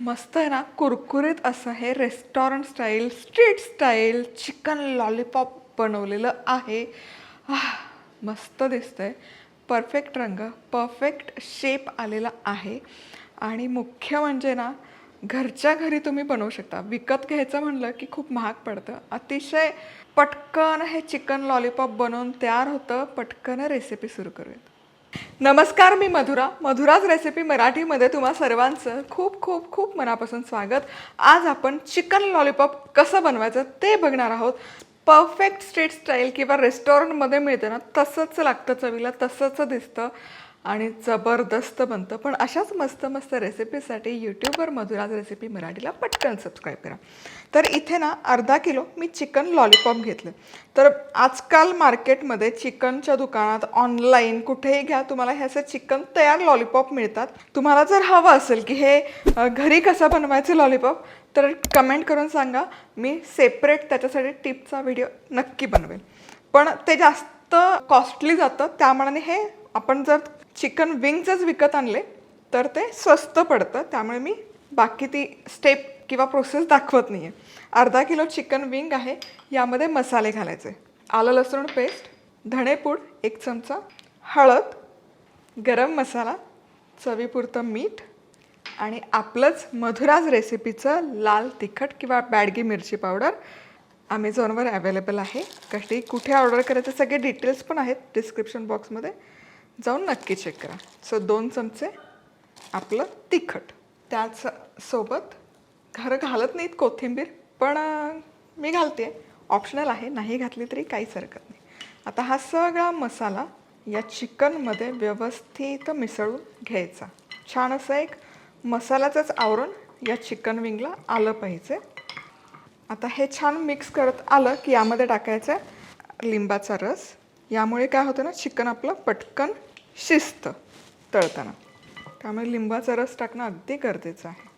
मस्त आहे ना कुरकुरीत असं हे restaurant style street style chicken lollipop बनवलेलं आहे. आह, मस्त दिसतंय. परफेक्ट रंग परफेक्ट शेप आलेला आहे. आणि मुख्य म्हणजे ना घरच्या घरी तुम्ही बनवू शकता. विकत घ्यायचं म्हणलं की खूप महाग पडतं. अतिशय पटकन हे चिकन लॉलीपॉप बनवून तयार होतं. पटकन रेसिपी सुरू करूयात. नमस्कार मी मधुरा. मधुराज रेसिपी मराठीमध्ये तुम्हा सर्वांचं खूप खूप खूप मनापासून स्वागत. आज आपण चिकन लॉलीपॉप कसं बनवायचं ते बघणार आहोत. परफेक्ट स्ट्रीट स्टाईल किंवा रेस्टॉरंटमध्ये मिळतं ना तसंच लागतं चवीला तसंच दिसतं आणि जबरदस्त बनतं. पण अशाच मस्त मस्त रेसिपीसाठी यूट्यूबवर मधुराज रेसिपी मराठीला पटकन सबस्क्राईब करा. तर इथे ना अर्धा किलो मी चिकन लॉलीपॉप घेतलं. तर आजकाल मार्केटमध्ये चिकनच्या दुकानात ऑनलाईन कुठेही घ्या तुम्हाला हे असं चिकन तयार लॉलीपॉप मिळतात. तुम्हाला जर हवं असेल की हे घरी कसं बनवायचं लॉलीपॉप तर कमेंट करून सांगा मी सेपरेट त्याच्यासाठी टिपचा व्हिडिओ नक्की बनवेन. पण ते जास्त कॉस्टली जातं त्यामुळे हे आपण जर चिकन विंग्सच विकत आणले तर ते स्वस्त पडतं. त्यामुळे मी बाकी ती स्टेप किंवा प्रोसेस दाखवत नाही आहे अर्धा किलो चिकन विंग आहे यामध्ये मसाले घालायचे. आलं लसूण पेस्ट धणेपूड एक चमचा हळद गरम मसाला चवीपुरतं मीठ आणि आपलंच मधुराज रेसिपीचं लाल तिखट किंवा बॅडगी मिरची पावडर अमेझॉनवर अवेलेबल आहे. कशी कुठे ऑर्डर करायचे सगळे डिटेल्स पण आहेत डिस्क्रिप्शन बॉक्समध्ये जाऊन नक्की चेक करा. सो दोन चमचे आपलं तिखट. त्याच सोबत घरं घालत नाहीत कोथिंबीर पण मी घालते. ऑप्शनल आहे. नाही घातली तरी काहीच हरकत नाही. आता हा सगळा मसाला या चिकनमध्ये व्यवस्थित मिसळून घ्यायचा. छान असं एक मसाल्याचंच आवरण या चिकन विंगला आलं पाहिजे. आता हे छान मिक्स करत आलं की यामध्ये टाकायचं लिंबाचा रस. यामुळे काय होतं ना चिकन आपलं पटकन शिजतं तळताना. त्यामुळे लिंबाचा रस टाकणं अगदी गरजेचं आहे.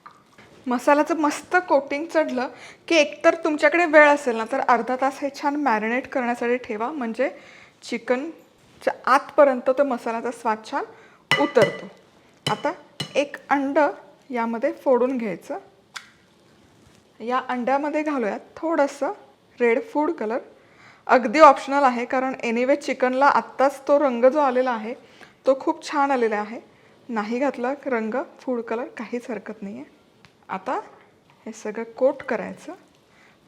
मसाल्याचं मस्त कोटिंग चढलं की एकतर तुमच्याकडे वेळ असेल ना तर अर्धा तास हे छान मॅरिनेट करण्यासाठी ठेवा. म्हणजे चिकनच्या आतपर्यंत तो मसाल्याचा स्वाद छान उतरतो. आता एक अंड यामध्ये फोडून घ्यायचं. या अंड्यामध्ये घालूयात थोडंसं रेड फूड कलर अगदी ऑप्शनल आहे कारण एनिवे चिकनला आत्ताच तो रंग जो आलेला आहे तो खूप छान आलेला आहे. नाही घातला रंग फूड कलर काहीच हरकत नाही आहे आता हे सगळं कोट करायचं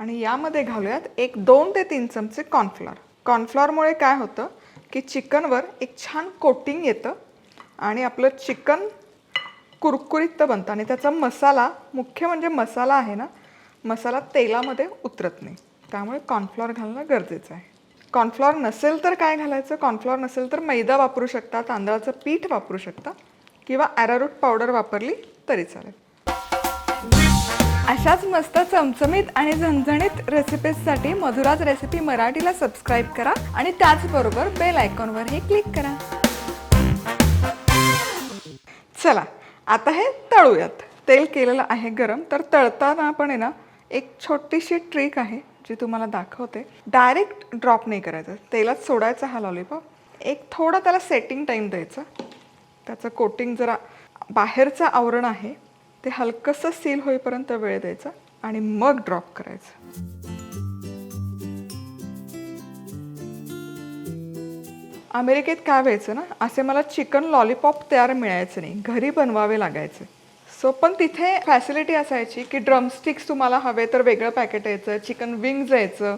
आणि यामध्ये घालूयात एक दोन ते तीन चमचे कॉर्नफ्लॉर कॉर्नफ्लॉरमुळे काय होतं की चिकनवर एक छान कोटिंग येतं आणि आपलं चिकन कुरकुरीत बनतं. आणि त्याचा मसाला मुख्य म्हणजे मसाला आहे ना मसाला तेलामध्ये उतरत नाही. त्यामुळे कॉर्नफ्लॉर घालणं गरजेचं आहे. कॉर्नफ्लॉर नसेल तर काय घालायचं? कॉर्नफ्लॉर नसेल तर मैदा वापरू शकता तांदळाचं पीठ वापरू शकता किंवा ॲरारूट पावडर वापरली तरी चालेल. अशाच मस्त चमचमीत आणि झणझणीत रेसिपीजसाठी मधुराज रेसिपी मराठीला सबस्क्राईब करा आणि त्याचबरोबर बेल आयकॉनवरही क्लिक करा. चला आता हे तळूयात. तेल केलेलं आहे गरम. तर तळताना पण आहे ना एक छोटीशी ट्रिक आहे जी तुम्हाला दाखवते. डायरेक्ट ड्रॉप नाही करायचं. तेलात सोडायचा हा लॉलीपॉप एक थोडं त्याला सेटिंग टाईम द्यायचा. त्याचं कोटिंग जरा बाहेरचं आवरण आहे. ते हलकंसं सील होईपर्यंत वेळ द्यायचा आणि मग ड्रॉप करायचं. अमेरिकेत काय व्हायचं ना? असे मला चिकन लॉलीपॉप तयार मिळायचं नाही. घरी बनवावे लागायचे. सो पण तिथे फॅसिलिटी असायची की ड्रमस्टिक्स तुम्हाला हवे तर वेगळं पॅकेट यायचं चिकन विंग्ज यायचं.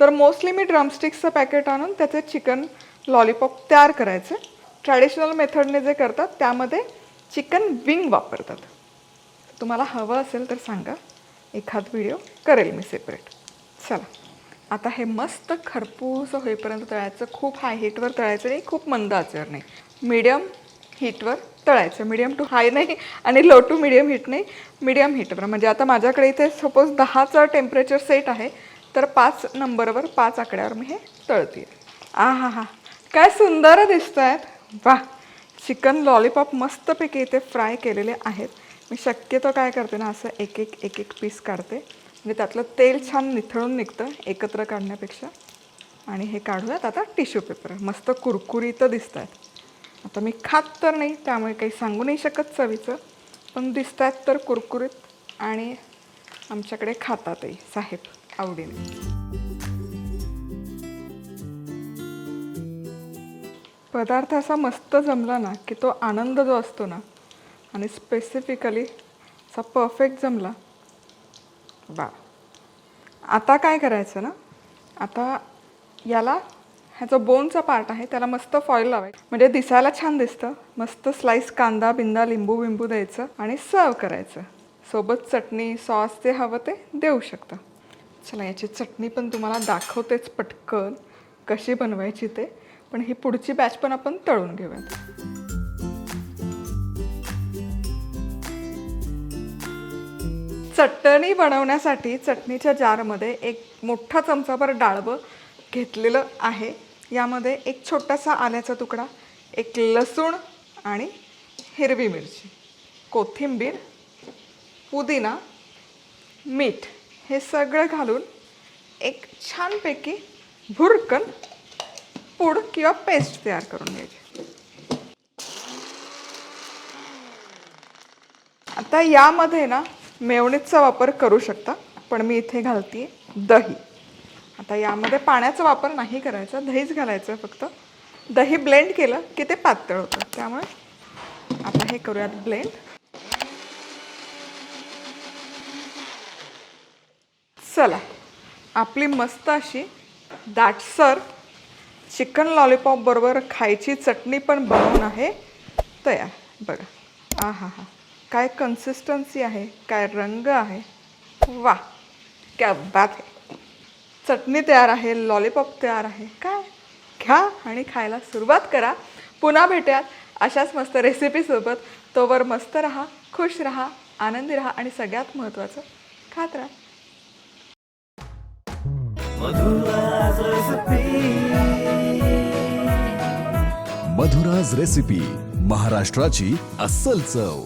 तर मोस्टली मी ड्रमस्टिक्सचं पॅकेट आणून त्याचे चिकन लॉलीपॉप तयार करायचे. ट्रॅडिशनल मेथडने जे करतात त्यामध्ये चिकन विंग वापरतात. तुम्हाला हवं असेल तर सांगा. एखाद व्हिडिओ करेल मी सेपरेट चला. आता हे मस्त खरपूस होईपर्यंत तळायचं खूप हाय हीटवर तळायचं नाही खूप मंद आचार नाही. मीडियम हीटवर तळायचं मीडियम टू हाय नाही आणि लो टू मीडियम हीट नाही मीडियम हीटवर म्हणजे आता माझ्याकडे इथे सपोज दहाचं टेम्परेचर सेट आहे तर पाच नंबरवर पाच आकड्यावर मी हे तळते आ हा हा काय सुंदर दिसत आहेत वा चिकन लॉलीपॉप मस्तपैकी इथे फ्राय केलेले आहेत. मी शक्यतो काय करते ना असं एक एक एक एक पीस काढते. म्हणजे त्यातलं तेल छान निथळून निघतं एकत्र काढण्यापेक्षा. आणि हे काढूयात आता टिश्यू पेपर. मस्त कुरकुरीत दिसत आहेत आता मी खात तर नाही त्यामुळे काही सांगू नाही शकत चवीचं पण दिसत आहेत तर कुरकुरीत आणि आमच्याकडे खातातही साहेब आवडीने. पदार्थ असा मस्त जमला ना की तो आनंद जो असतो ना आणि स्पेसिफिकली असा परफेक्ट जमला बा आता काय करायचं ना? आता याला हा जो बोनचा पार्ट आहे त्याला मस्त फॉईल लावायचं. म्हणजे दिसायला छान दिसतं. मस्त स्लाईस कांदा बिंदा लिंबू बिंबू द्यायचं आणि सर्व करायचं. सोबत चटणी सॉस जे हवं ते देऊ शकता. चला याची चटणी पण तुम्हाला दाखवतेच पटकन कशी बनवायची ते. पण ही पुढची बॅच पण आपण तळून घेऊयात. चटणी बनवण्यासाठी चटणीच्या जारमध्ये एक मोठा चमचाभर डाळबं घेतलेलं आहे. यामध्ये एक छोटासा आल्याचा तुकडा एक लसूण आणि हिरवी मिरची कोथिंबीर पुदिना मीठ हे सगळं घालून एक छानपैकी भुरकन पूड किंवा पेस्ट तयार करून घ्यायची. आता यामध्ये ना मेवणीचा वापर करू शकता पण मी इथे घालते दही. आता यामध्ये पाण्याचा वापर नाही करायचा दहीच घालायचं फक्त. दही ब्लेंड केलं की ते पातळ होतं. त्यामुळे आता हे करूयात ब्लेंड. चला आपली मस्त अशी दाटसर चिकन लॉलीपॉप बरोबर खायची चटणी पण बनवून आहे तयार. बघा. आ हा हा काय कन्सिस्टन्सी आहे काय रंग आहे? वा क्या बात आहे चटणी तयार आहे लॉलीपॉप तयार आहे. काय? घ्या आणि खायला सुरुवात करा. पुन्हा भेटूयात अशाच मस्त रेसिपीसोबत तोवर मस्त राहा खुश राहा आनंदी राहा आणि सगळ्यात महत्त्वाचं खात राहा. मधुराज रेसिपी महाराष्ट्राची अस्सल चव.